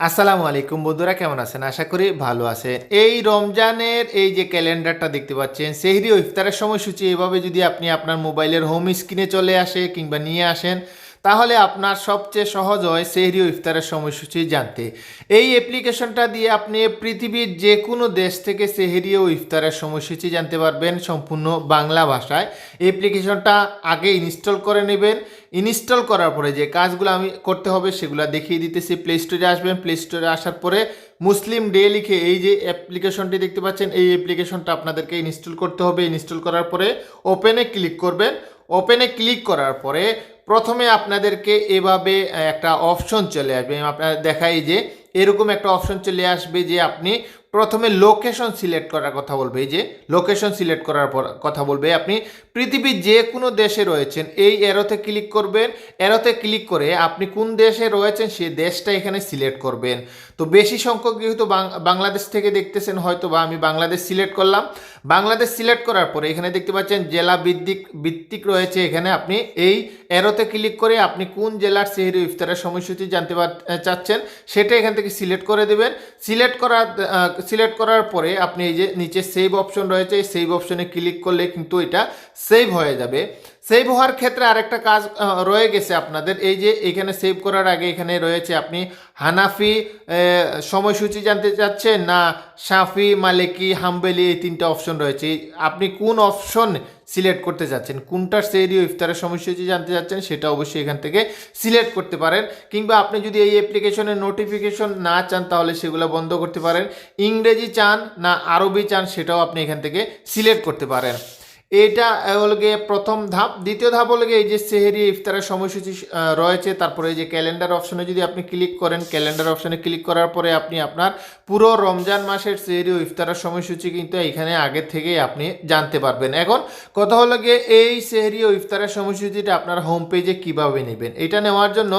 আসসালামু আলাইকুম বন্ধুরা, কেমন আছেন? আশা করি ভালো আছেন। এই রমজানের এই যে ক্যালেন্ডারটা দেখতে পাচ্ছেন, সেহরি ও ইফতারের সময়সূচি এভাবে যদি আপনি আপনার মোবাইলের হোম স্ক্রিনে চলে আসে কিংবা নিয়ে আসেন তাহলে আপনার সবচেয়ে সহজ হয় সেহরি ও ইফতারের সময়সূচি জানতে। এই অ্যাপ্লিকেশনটা দিয়ে আপনি পৃথিবীর যে কোনো দেশ থেকে সেহরি ও ইফতারের সময়সূচি জানতে পারবেন সম্পূর্ণ বাংলা ভাষায়। অ্যাপ্লিকেশনটা আগে ইনস্টল করে নেবেন। ইনস্টল করার পরে যে কাজগুলো আমি করতে হবে সেগুলো দেখিয়ে দিতেছি। প্লে স্টোরে আসবেন। প্লে স্টোরে আসার পরে মুসলিম ডে লিখে এই যে অ্যাপ্লিকেশনটি দেখতে পাচ্ছেন, এই অ্যাপ্লিকেশনটা আপনাদেরকে ইনস্টল করতে হবে। ইনস্টল করার পরে ওপেনে ক্লিক করবেন। ওপেনে ক্লিক করার পরে প্রথমে আপনাদেরকে এভাবে একটা অপশন চলে আসবে। আপনার দেখাই যে এরকম একটা অপশন চলে আসবে যে আপনি প্রথমে লোকেশন সিলেক্ট করার কথা বলবে। এই যে লোকেশন সিলেক্ট করার পর কথা বলবে। আপনি পৃথিবীর যে কোনো দেশে রয়েছেন, এই এরোতে ক্লিক করবেন। এরোতে ক্লিক করে আপনি কোন দেশে রয়েছেন, সে দেশটা এখানে সিলেক্ট করবেন। তো বেশি সংখ্যক যেহেতু বাংলাদেশ থেকে দেখতেছেন হয়তো বা আমি বাংলাদেশ সিলেক্ট করলাম। বাংলাদেশ সিলেক্ট করার পরে এখানে দেখতে পাচ্ছেন জেলা ভিত্তিক ভিত্তিক রয়েছে এখানে। আপনি এই এরোতে ক্লিক করে আপনি কোন জেলার সেহরি ইফতারের সময়সূচি জানতে চাচ্ছেন, সেটা এখান থেকে সিলেক্ট করে দেবেন। সিলেক্ট করার সিলেক্ট করার পরে আপনি এই যে নিচে সেভ অপশন রয়েছে সেভ অপশনে ক্লিক করলে কিন্তু এটা সেভ হয়ে যাবে। সেভ হওয়ার ক্ষেত্রে আরেকটা কাজ রয়ে গেছে আপনাদের। এই যে এখানে সেভ করার আগে এখানে রয়েছে আপনি হানাফি সময়সূচি জানতে চাচ্ছেন না, সাফি, মালিকি, হাম্বেলি এই তিনটা অপশন রয়েছে। আপনি কোন অপশন সিলেক্ট করতে চাচ্ছেন কোনটার সেরি ইফতারের সময়সূচি জানতে চাচ্ছেন সেটা অবশ্যই এখান থেকে সিলেক্ট করতে পারেন। কিংবা আপনি যদি এই অ্যাপ্লিকেশনের নোটিফিকেশন না চান তাহলে সেগুলো বন্ধ করতে পারেন। ইংরেজি চান না আরবি চান সেটাও আপনি এখান থেকে সিলেক্ট করতে পারেন। এটা হলো গিয়ে প্রথম ধাপ। দ্বিতীয় ধাপ হলো গিয়ে এই যে সেহেরি ইফতারের সময়সূচি রয়েছে। তারপরে এই যে ক্যালেন্ডার অপশনে যদি আপনি ক্লিক করেন, ক্যালেন্ডার অপশনে ক্লিক করার পরে আপনি আপনার পুরো রমজান মাসের সেহেরি ও ইফতারের সময়সূচি কিন্তু এখানে আগে থেকেই আপনি জানতে পারবেন। এখন কথা হলো গিয়ে এই সেহেরি ও ইফতারের সময়সূচিটা আপনার হোম পেজে কীভাবে নেবেন? এটা নেওয়ার জন্য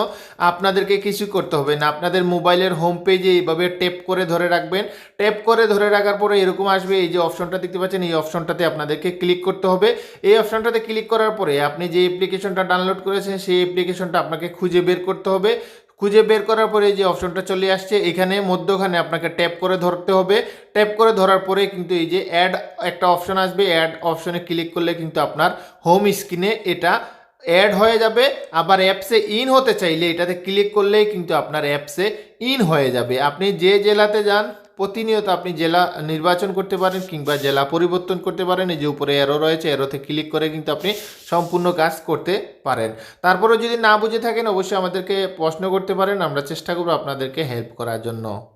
আপনাদেরকে কিছু করতে হবে না। আপনাদের মোবাইলের হোম পেজে এইভাবে টেপ করে ধরে রাখবেন। টেপ করে ধরে রাখার পরে এরকম আসবে। এই যে অপশনটা দেখতে পাচ্ছেন, এই অপশনটাতে আপনাদেরকে ক্লিক করতে হবে। এই অপশনটাতে ক্লিক করার পরে আপনি যে অ্যাপ্লিকেশনটা ডাউনলোড করেছেন, সেই অ্যাপ্লিকেশনটা আপনাকে খুঁজে বের করতে হবে। খুঁজে বের করার পরে যে অপশনটা চলে আসছে, এখানে মধ্যখানে আপনাকে ট্যাপ করে ধরতে হবে। ট্যাপ করে ধরার পরে কিন্তু এই যে অ্যাড একটা অপশন আসবে। অ্যাড অপশনে ক্লিক করলে কিন্তু আপনার হোম স্ক্রিনে এটা অ্যাড হয়ে যাবে। আবার অ্যাপসে ইন হতে চাইলে এটাতে ক্লিক করলেই কিন্তু আপনার অ্যাপসে ইন হয়ে যাবে। আপনি যে জেলাতে যান প্রতিনিয়ত আপনি জেলা নির্বাচন করতে পারেন কিংবা জেলা পরিবর্তন করতে পারেন। এই যে উপরে অ্যারো রয়েছে এরোতে ক্লিক করে কিন্তু আপনি সম্পূর্ণ কাজ করতে পারেন। তারপরেও যদি না বুঝে থাকেন, অবশ্যই আমাদেরকে প্রশ্ন করতে পারেন। আমরা চেষ্টা করব আপনাদেরকে হেল্প করার জন্য।